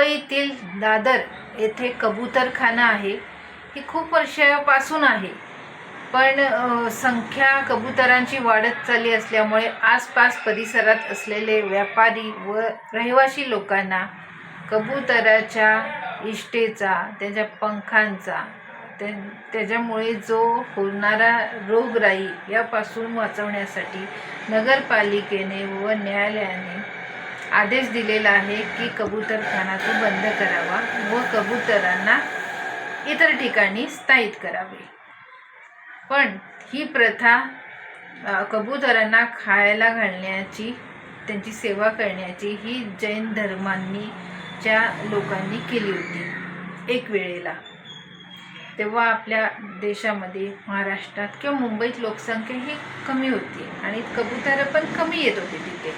मुंबईतील दादर येथे कबूतरखाना आहे. ही खूप वर्षापासून आहे. पण संख्या कबुतरांची वाढत चालली असल्यामुळे आसपास परिसरात असलेले व्यापारी व रहिवासी लोकांना कबुतराच्या इष्टेचा त्याच्या पंखांचा त्या त्याच्यामुळे जो होणारा रोगराई यापासून वाचवण्यासाठी नगरपालिकेने व न्यायालयाने आदेश दिलेला आहे की कबूतरखाना तो बंद करावा व कबुतरांना इतर ठिकाणी स्थायित करावे. पण ही प्रथा कबूतरांना कबुतरांना खायला घालण्याची त्यांची सेवा करण्याची ही जैन धर्मांनी च्या लोकांनी केली होती एक वेळेला. तेव्हा आपल्या देशामध्ये महाराष्ट्रात किंवा मुंबईत लोकसंख्या ही कमी होती आणि कबुतरं पण कमी येत होते तिथे.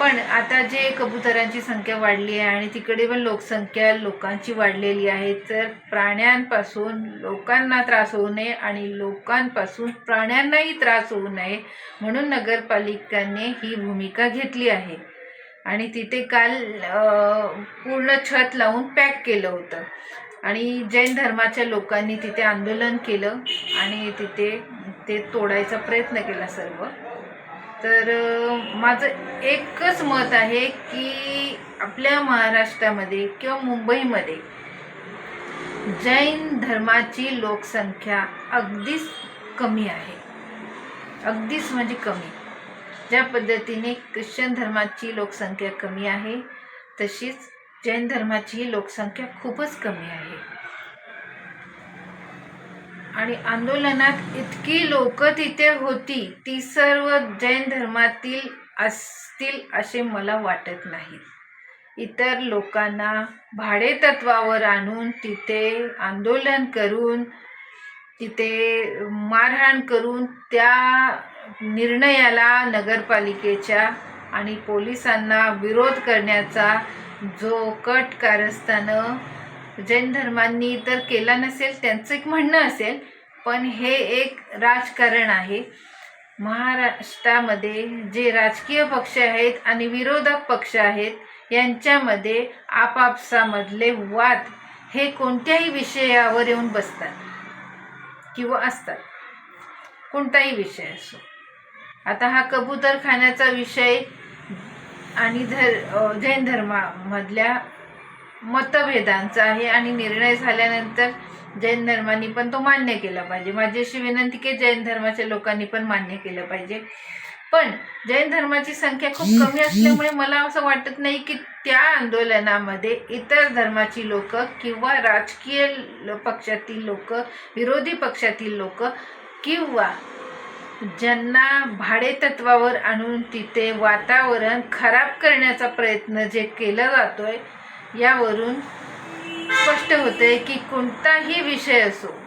पण आता जे कबुतरांची संख्या वाढली आहे आणि तिकडे पण लोकसंख्या लोकांची वाढलेली आहे तर प्राण्यांपासून लोकांना त्रास होऊ नये आणि लोकांपासून प्राण्यांनाही त्रास होऊ नये म्हणून नगरपालिकाने ही भूमिका घेतली आहे. आणि तिथे काल पूर्ण छत लावून पॅक केलं होतं. आणि जैन धर्माच्या लोकांनी तिथे आंदोलन केलं आणि तिथे ते तोडायचा प्रयत्न केला सर्व. तर माझं एकच मत आहे की आपल्या महाराष्ट्रामध्ये किंवा मुंबईमध्ये जैन धर्माची लोकसंख्या अगदीच कमी आहे. अगदीच म्हणजे कमी. ज्या पद्धतीने ख्रिश्चन धर्माची लोकसंख्या कमी आहे तशीच जैन धर्माची लोकसंख्या खूपच कमी आहे. आणि आंदोलनात इतकी लोक तिथे होती ती सर्व जैन धर्मातील असतील असे मला वाटत नाही. इतर लोकांना भाडेतत्वावर आणून तिथे आंदोलन करून तिथे मारहाण करून त्या निर्णयाला नगरपालिकेच्या आणि पोलिसांना विरोध करण्याचा जो कट कारस्थानं जैन धर्मांनी तर केला नसेल त्यांचं एक म्हणणं असेल पण हे एक राजकारण आहे. महाराष्ट्रामध्ये जे राजकीय पक्ष आहेत आणि विरोधक पक्ष आहेत यांच्यामध्ये आपापसामधले वाद हे कोणत्याही विषयावर येऊन बसतात किंवा असतात. कोणताही विषय असो. आता हा कबूतरखान्याचा विषय आणि धर जैन धर्मामधल्या मतभेदांचा आहे आणि निर्णय झाल्यानंतर जैन धर्मांनी पण तो मान्य केला पाहिजे. माझी अशी विनंती की जैन धर्माच्या लोकांनी पण मान्य केलं पाहिजे. पण जैन धर्माची संख्या खूप कमी असल्यामुळे मला असं वाटत नाही की त्या आंदोलनामध्ये इतर धर्माची लोक किंवा राजकीय पक्षातील लोक विरोधी पक्षातील लोक किंवा ज्यांना भाडेतत्वावर आणून तिथे वातावरण खराब करण्याचा प्रयत्न जे केला जातोय यावरून स्पष्ट होते की कोणताही विषय असो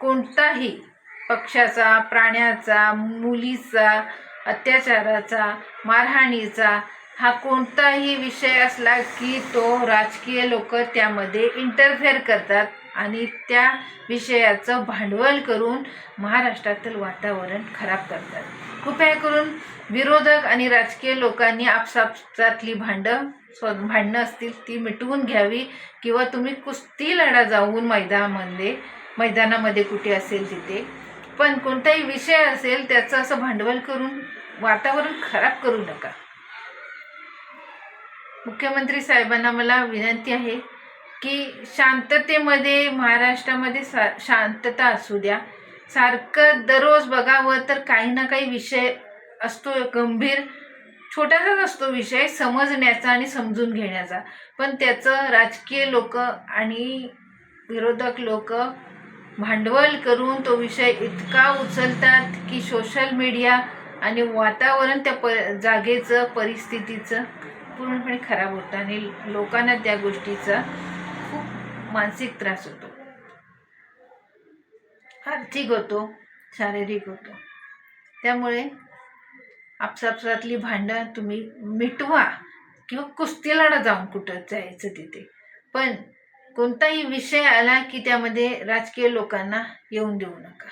कोणताही पक्षाचा प्राण्याचा मुलीचा अत्याचाराचा मारहाणीचा हा कोणताही विषय असला की तो राजकीय लोक त्यामध्ये इंटरफेअर करतात आणि त्या विषयाचं भांडवल करून महाराष्ट्रातील वातावरण खराब करतात. कृपया करून विरोधक आणि राजकीय लोकांनी आपसापसातली भांडं स्व भांडणं असतील ती मिटवून घ्यावी किंवा तुम्ही कुस्ती लढा जाऊन मैदानामध्ये मैदानामध्ये कुठे असेल तिथे. पण कोणताही विषय असेल त्याचं असं भांडवल करून वातावरण खराब करू नका. मुख्यमंत्री साहेबांना मला विनंती आहे की शांततेमध्ये महाराष्ट्रामध्ये सा शांतता असू द्या. सारखं दररोज बघावं तर काही ना काही विषय असतो गंभीर. छोटासाच असतो विषय समजण्याचा आणि समजून घेण्याचा. पण त्याचं राजकीय लोक आणि विरोधक लोक भांडवल करून तो विषय इतका उचलतात की सोशल मीडिया आणि वातावरण त्या प जागेचं परिस्थितीचं पूर्णपणे खराब होतं आणि लोकांना त्या गोष्टीचा खूप मानसिक त्रास होतो. आर्थिक होतो शारीरिक होतो. त्यामुळे आपसापसातली भांडणं तुम्ही मिटवा किंवा कुस्ती लढा जाऊन कुठं जायचं तिथे. पण कोणताही विषय आला की त्यामध्ये राजकीय लोकांना येऊन देऊ नका.